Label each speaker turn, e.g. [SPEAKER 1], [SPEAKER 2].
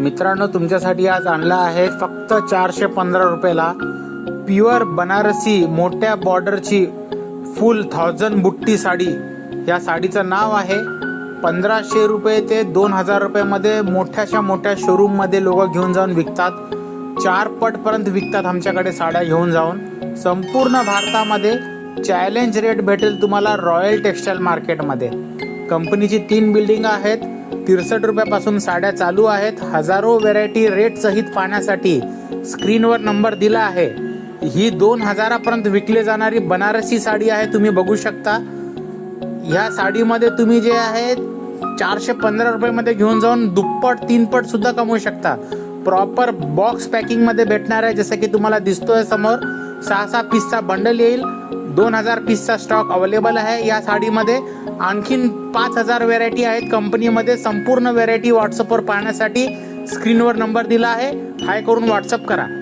[SPEAKER 1] मित्रांनो तुमच्यासाठी आज आणला आहे फक्त चारशे पंधरा रुपयाला प्युअर बनारसी मोठ्या बॉर्डरची फुल थाउजंड बुट्टी साडी. या साडीचं नाव आहे पंधराशे रुपये ते दोन हजार रुपयामध्ये मोठ्याशा मोठ्या शोरूममध्ये लोक घेऊन जाऊन विकतात. चार पटपर्यंत विकतात आमच्याकडे साड्या घेऊन जाऊन. संपूर्ण भारतामध्ये चॅलेंज रेट भेटेल तुम्हाला रॉयल टेक्स्टाईल मार्केटमध्ये कंपनीची तीन बिल्डिंग आहेत. तिरसठ रुपयापासून साड्या चालू आहेत. हजारो व्हेरायटी रेट सहित पाहण्यासाठी स्क्रीनवर नंबर दिला आहे. ही दोन हजारापर्यंत विकली जाणारी बनारसी साडी आहे तुम्ही बघू शकता. ह्या साडीमध्ये तुम्ही जे आहे चारशे पंधरा रुपयामध्ये घेऊन जाऊन दुप्पट तीनपट सुद्धा कमवू शकता. प्रॉपर बॉक्स पॅकिंगमध्ये भेटणार आहे जसं की तुम्हाला दिसतोय समोर. सहा सहा पीसचा बंडल येईल. दोन हजार पीसचा स्टॉक अवेलेबल आहे. या साडीमध्ये आणखीन पाच हजार व्हेरायटी आहेत. कंपनीमध्ये संपूर्ण व्हेरायटी व्हॉट्सअपवर पाहण्यासाठी स्क्रीनवर नंबर दिला आहे. हाय करून व्हॉट्सअप करा.